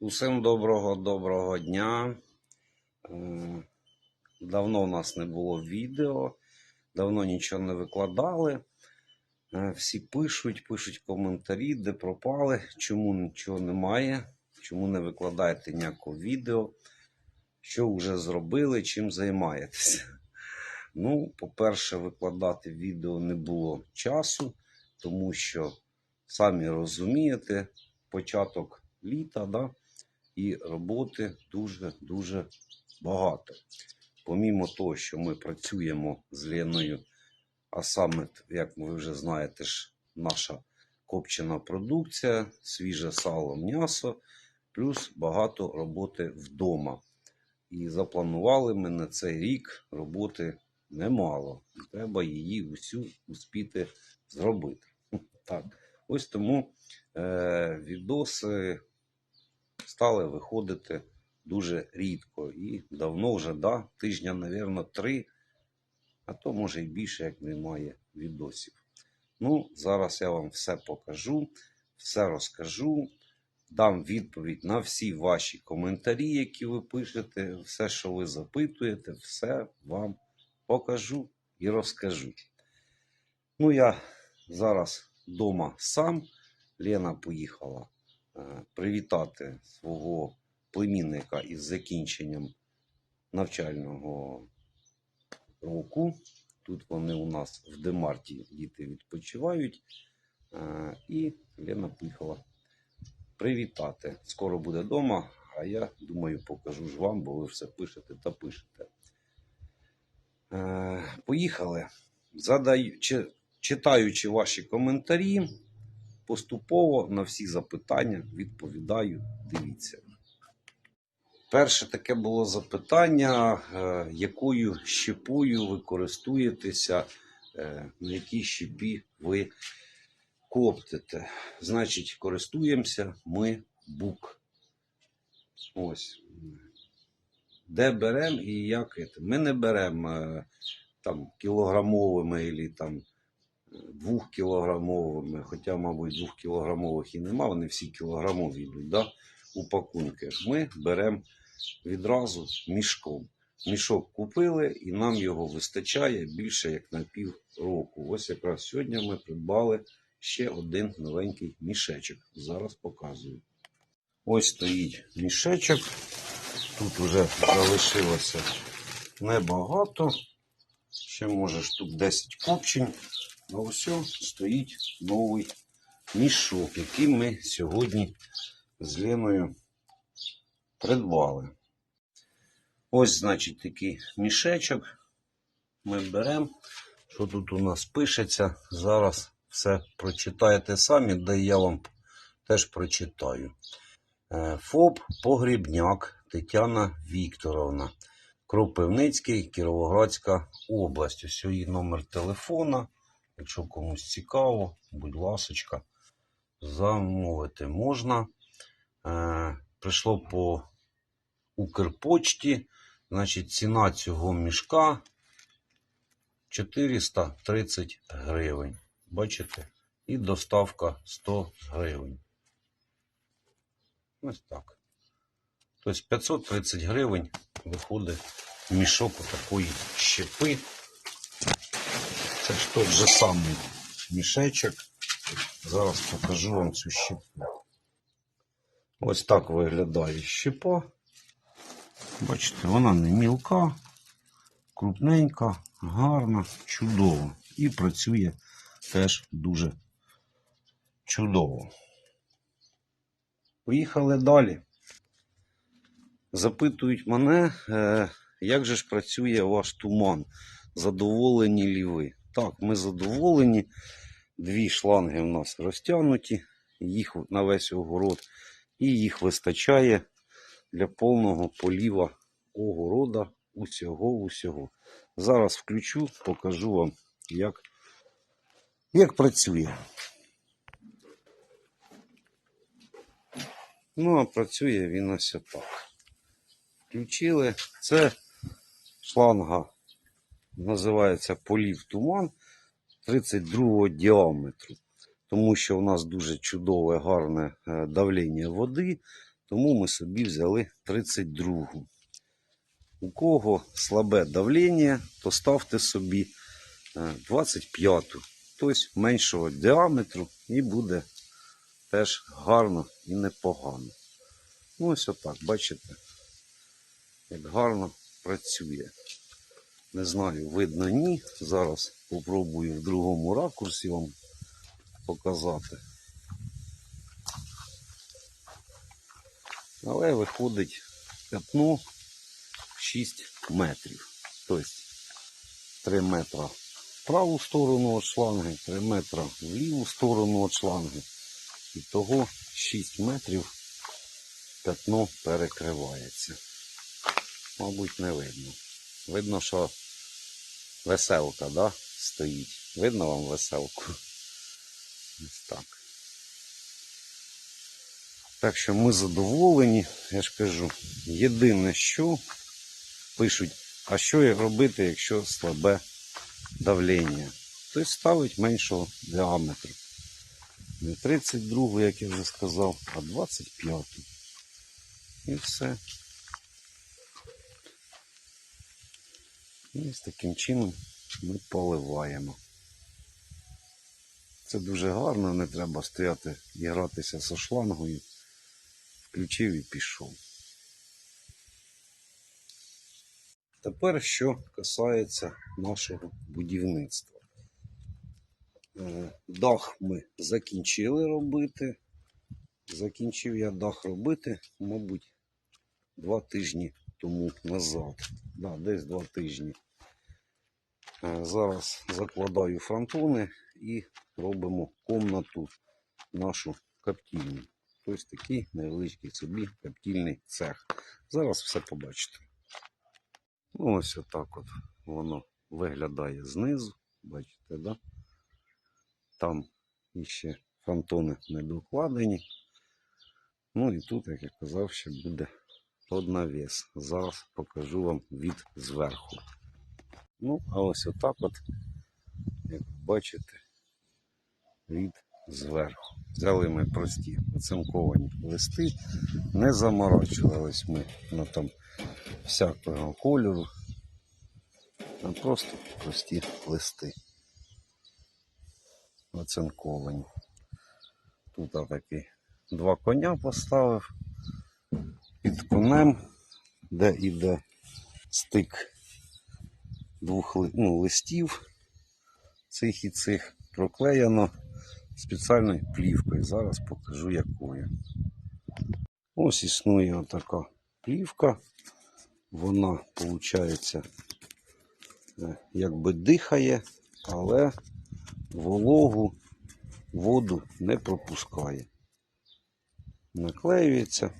Усім доброго доброго дня. Е, Давно в нас не було відео, давно нічого не викладали. Е, Всі пишуть, пишуть коментарі, де пропали, чому нічого немає, чому не викладаєте ніякого відео, що вже зробили, чим займаєтеся. Ну, по-перше, викладати відео не було часу, тому що, самі розумієте, початок літа, да, і роботи дуже-дуже багато. Помімо того, що ми працюємо з Леною, а саме, як ви вже знаєте, ж наша копчена продукція, свіже сало, м'ясо, плюс багато роботи вдома. І запланували ми на цей рік роботи немало. І треба її усю успіти зробити. Так. Ось тому е, відоси стали виходити дуже рідко. І давно вже, да, тижня, мабуть, три, а то може і більше, як немає відосів. Ну, зараз я вам все покажу, все розкажу, дам відповідь на всі ваші коментарі, які ви пишете, все, що ви запитуєте, все вам покажу і розкажу. Ну, я зараз вдома сам. Лена поїхала привітати свого племінника із закінченням навчального року. Тут вони у нас в Демарті діти відпочивають. Е, І Лена поїхала привітати. Скоро буде вдома, а я думаю, покажу ж вам, бо ви все пишете та пишете. Е, Поїхали. Задаю, читаючи ваші коментарі, поступово на всі запитання відповідаю. Дивіться. Перше таке було запитання, е, якою щепою ви користуєтеся, е, на якій щепі ви коптите. Значить, користуємося ми бук. Ось. Де беремо і як? Ми не беремо е, там кілограмовими або там двохкілограмовими, хоча, мабуть, двохкілограмових і нема, вони всі кілограмові йдуть, да? упакунки. Ми беремо відразу мішком. Мішок купили і нам його вистачає більше як на пів року. Ось якраз сьогодні ми придбали ще один новенький мішечок. Зараз показую. Ось стоїть мішечок. Тут вже залишилося небагато. Ще може штук 10 копчень. А ось стоїть новий мішок, який ми сьогодні з Леною придбали. Ось, значить, такий мішечок. Ми беремо. Що тут у нас пишеться? Зараз все прочитаєте самі, де я вам теж прочитаю. Е, ФОП Погрібняк Тетяна Вікторовна. Кропивницький, Кіровоградська область. Ось її номер телефона. Якщо комусь цікаво, будь ласочка, замовити можна. Е, прийшло по Укрпочті. Значить, ціна цього мішка 430 гривень. Бачите? І доставка 100 гривень. Ось так. Тобто 530 гривень виходить мішок такої щепи. Це ж той же самий мішечок. Зараз покажу вам цю щепу. Ось так виглядає щепа. Бачите, вона не мілка, крупненька, гарна, чудова. І працює теж дуже чудово. Поїхали далі. Запитують мене, е, як же ж працює ваш туман? Задоволені лі ви? Так, ми задоволені. Дві шланги в нас розтягнуті, їх на весь огород, і їх вистачає для повного поліва огорода усього усього. Зараз включу, покажу вам, як, як працює. Ну, а працює він ось отак. Включили. Це шланга називається полів туман 32 діаметру. Тому що у нас дуже чудове, гарне е, давлення води. Тому ми собі взяли 32-гу. У кого слабе давлення, то ставте собі е, 25-ту, тобто меншого діаметру, і буде теж гарно і непогано. Ну, ось отак, бачите, як гарно працює. Не знаю, видно ні. Зараз попробую в другому ракурсі вам показати. Але виходить п'ятно 6 метрів. Тобто 3 метра в праву сторону від шланги, 3 метра в ліву сторону від шланги. І того 6 метрів п'ятно перекривається. Мабуть, не видно. Видно, що веселка, да, стоїть. Видно вам веселку? Ось так. Так що ми задоволені, я ж кажу, єдине, що пишуть, а що робити, якщо слабе давлення? Тобто ставить меншого діаметру. Не 32, як я вже сказав, а 25. І все. І з таким чином ми поливаємо. Це дуже гарно, не треба стояти і гратися зі шлангою. Включив і пішов. Тепер що касається нашого будівництва. Е, Дах ми закінчили робити. Закінчив я дах робити, мабуть, два тижні тому назад. Да, десь два тижні. Е, Зараз закладаю фронтони і робимо комнату нашу коптільню. Ось такий невеличкий собі коптільний цех. Зараз все побачите. Ну, ось отак от воно виглядає знизу. Бачите, да? Там іще фронтони не докладені. Ну і тут, як я казав, ще буде однавіс. Зараз покажу вам від зверху. Ну, а ось отак от, як бачите, від зверху. Взяли ми прості оцинковані листи, не заморачувались ми на там всякого кольору, а просто прості листи. Оцинковані. Тут такий два коня поставив під конем, де іде стик двох ну, листів цих і цих проклеєно спеціальною плівкою. Зараз покажу якою. Ось існує отака плівка. Вона, виходить, якби дихає, але вологу воду не пропускає. Наклеюється.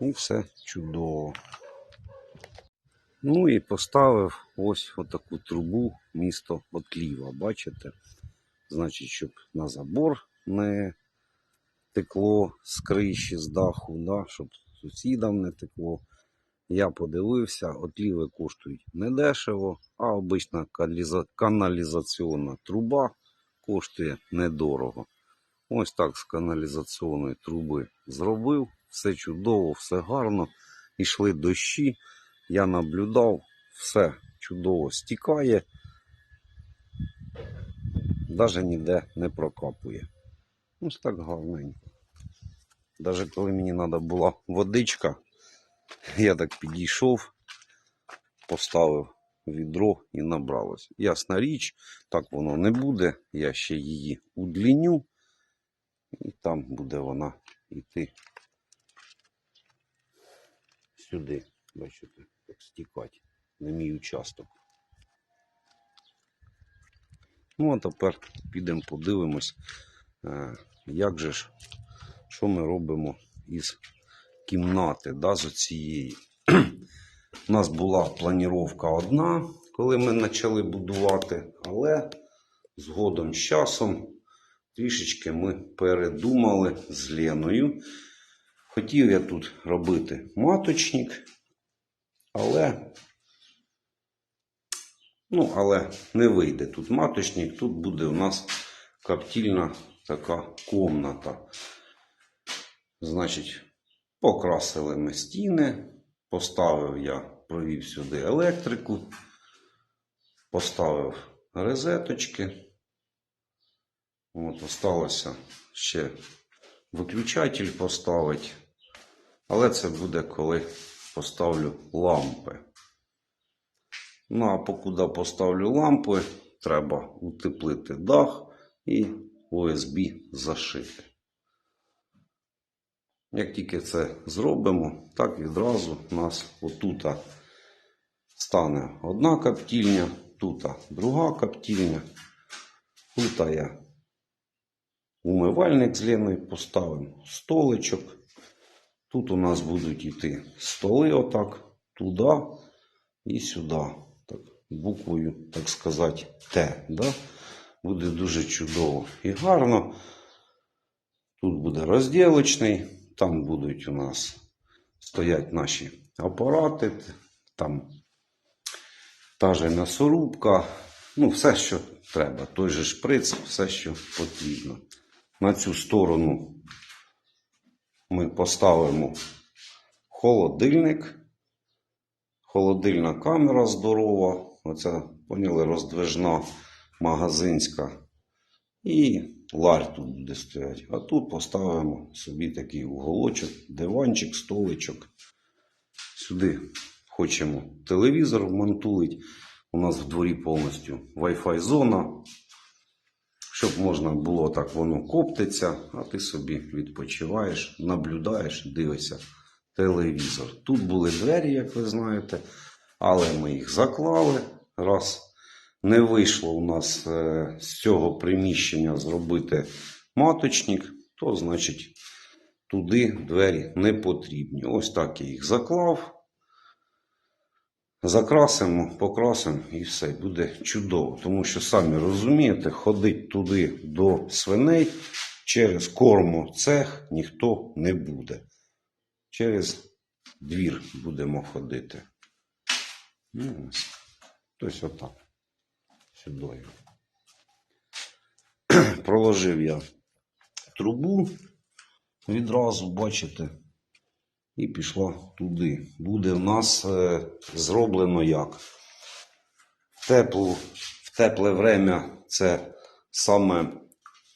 І все чудово. Ну і поставив ось отаку трубу місто Отліва. Бачите? Значить, щоб на забор не текло з криші, з даху, да, щоб сусідам не текло. Я подивився, отліви коштують недешево, а обична каналізаційна труба коштує недорого. Ось так з каналізаційної труби зробив. Все чудово, все гарно. Ішли дощі. Я наблюдав, все чудово стікає. Навіть ніде не прокапує. Ось так гарненько. Навіть коли мені треба була водичка, я так підійшов, поставив відро і набралось. Ясна річ, так воно не буде. Я ще її удліню, і там буде вона йти сюди. Бачите, як стікати на мій участок. Ну, а тепер підемо подивимось, е, як же ж, що ми робимо із кімнати, да, з оцієї. У нас була планіровка одна, коли ми почали будувати, але згодом з часом трішечки ми передумали з Леною. Хотів я тут робити маточник, але, ну, але не вийде тут маточник, тут буде у нас коптільна така комната. Значить, покрасили ми стіни, поставив я, провів сюди електрику, поставив розеточки. От, осталося ще виключатель поставити. Але це буде, коли поставлю лампи. Ну, а покуди поставлю лампи, треба утеплити дах і ОСБ зашити. Як тільки це зробимо, так відразу у нас отут стане одна коптільня, тут друга коптільня. Тут я умивальник з Леною поставимо, столичок. Тут у нас будуть йти столи отак, туди і сюди. Так, буквою, так сказати, Т. Да? Буде дуже чудово і гарно. Тут буде розділочний, там будуть у нас стоять наші апарати, там та же м'ясорубка, ну, все, що треба. Той же шприц, все, що потрібно. На цю сторону ми поставимо холодильник. Холодильна камера здорова. Оця, поняли, роздвижна магазинська. І ларь тут буде стояти. А тут поставимо собі такий уголочок, диванчик, столичок. Сюди хочемо телевізор вмонтулить. У нас в дворі повністю Wi-Fi зона. Щоб можна було так, воно коптиться, а ти собі відпочиваєш, наблюдаєш, дивишся телевізор. Тут були двері, як ви знаєте, але ми їх заклали. Раз не вийшло у нас е, з цього приміщення зробити маточник, то значить туди двері не потрібні. Ось так я їх заклав. Закрасимо, покрасимо і все буде чудово. Тому що самі розумієте, ходить туди до свиней через кормоцех ніхто не буде. Через двір будемо ходити. Ну, ось. Отак. Сюди. Проложив я трубу відразу, бачите, і пішла туди. Буде в нас е, зроблено як? В, теплу, в тепле время це саме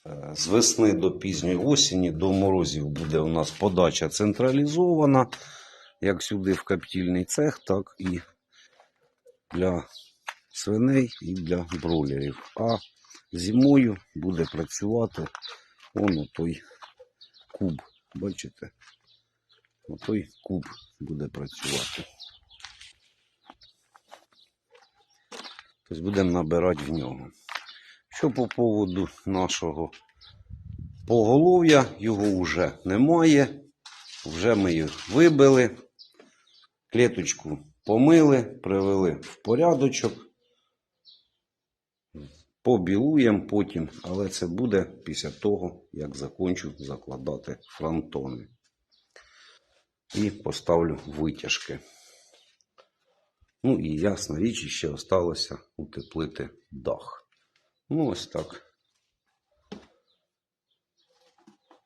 е, з весни до пізньої осені, до морозів буде у нас подача централізована, як сюди в коптільний цех, так і для свиней і для бройлерів. А зимою буде працювати он той куб. Бачите? Отой куб буде працювати. Тобто будемо набирати в нього. Що по поводу нашого поголов'я, його вже немає. Вже ми їх вибили, клеточку помили, привели в порядочок. Побілуємо потім, але це буде після того, як закончу закладати фронтони. І поставлю витяжки. Ну і ясна річ, ще осталося утеплити дах. Ну, ось так.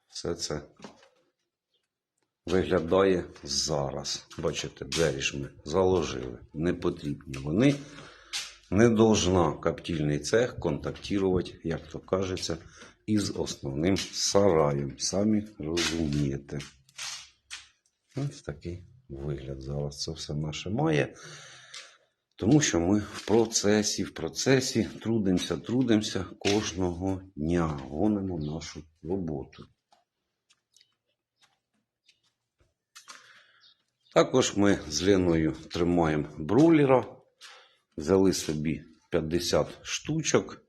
Все це виглядає зараз. Бачите, двері ж ми заложили. Не потрібні вони. Не должна коптильний цех контактувати, як то кажеться, із основним сараєм. Самі розумієте. Ось такий вигляд зараз це все наше має. Тому що ми в процесі, в процесі трудимося, трудимося кожного дня, гонимо нашу роботу. Також ми з Леною тримаємо брулера. Взяли собі 50 штучок.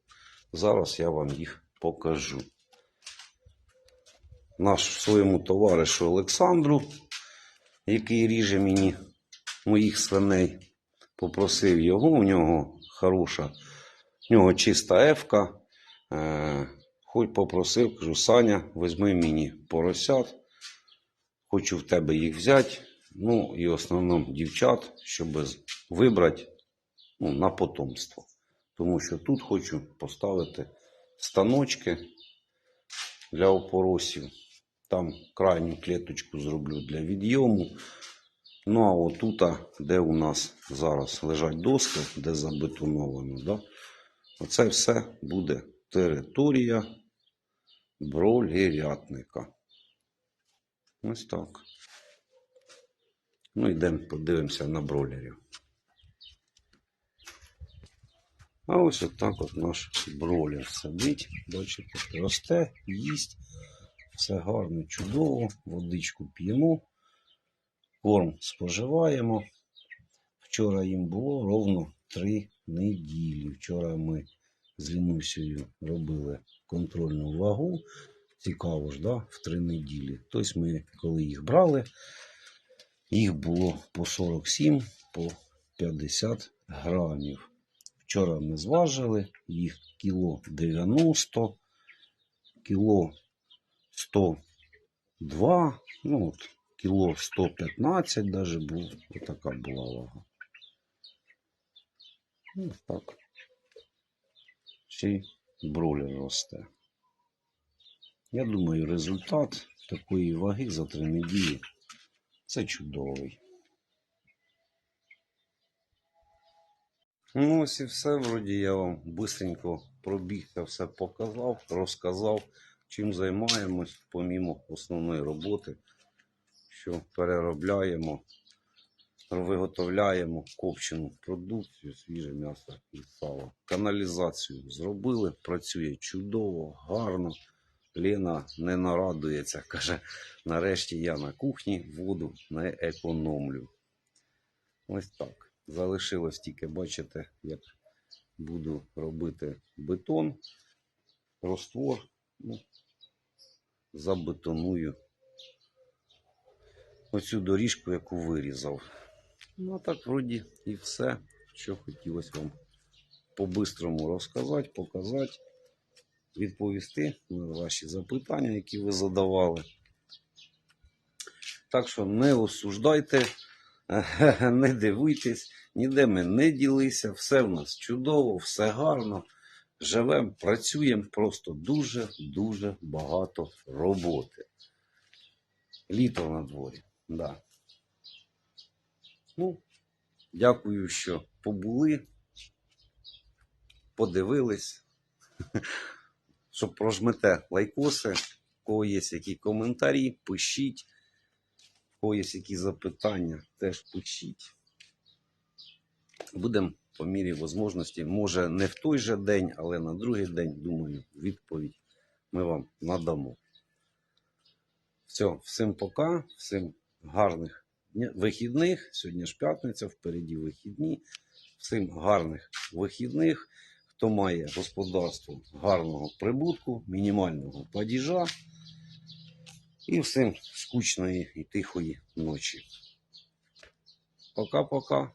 Зараз я вам їх покажу. Наш своєму товаришу Олександру, який ріже мені моїх свиней, попросив його, у нього хороша, в нього чиста ефка. Е, Хоч попросив, кажу, Саня, візьми мені поросят, хочу в тебе їх взяти. Ну і в основному дівчат, щоб вибрати ну, на потомство. Тому що тут хочу поставити станочки для опоросів. Там крайню клеточку зроблю для відйому. Ну а отут, де у нас зараз лежать доски, де забетоновано, да? оце все буде територія бролерятника. Ось так. Ну, йдемо подивимося на бролерів. А ось отак от наш бролер сидить. Бачите, росте, їсть. Все гарно, чудово. Водичку п'ємо. Корм споживаємо. Вчора їм було ровно 3 неділі. Вчора ми з Лінусею робили контрольну вагу. Цікаво ж, да? в 3 неділі. Тобто ми, коли їх брали, їх було по 47, по 50 грамів. Вчора ми зважили, їх кіло 90, кіло 102, ну от, кіло 115 даже був. Отака була вага. Ну, так. Ще й бролер росте. Я думаю, результат такої ваги за три неділі це чудовий. Ну, ось і все. Вроді я вам бистренько пробігся, все показав, розказав, чим займаємось, помімо основної роботи, що переробляємо, виготовляємо копчену продукцію, свіже м'ясо і сало. Каналізацію зробили, працює чудово, гарно. Лена не нарадується, каже, нарешті я на кухні воду не економлю. Ось так. Залишилось тільки, бачите, як буду робити бетон, роствор, ну, забетоную оцю доріжку, яку вирізав. Ну, а так, вроді, і все, що хотілося вам по-бистрому розказати, показати, відповісти на ваші запитання, які ви задавали. Так що не осуждайте. не дивуйтесь, ніде ми не ділися, все в нас чудово, все гарно. Живемо, працюємо, просто дуже-дуже багато роботи. Літо на дворі. Да. Ну, дякую, що побули, подивились. Що прожмете лайкоси, у кого є які коментарі, пишіть. У кого є які запитання, теж пишіть. Будемо по мірі можливості, може не в той же день, але на другий день, думаю, відповідь ми вам надамо. Все, всім пока, всім гарних вихідних. Сьогодні ж п'ятниця, впереді вихідні. Всім гарних вихідних. Хто має господарство гарного прибутку, мінімального падіжа. І всім скучної і тихої ночі. Пока-пока.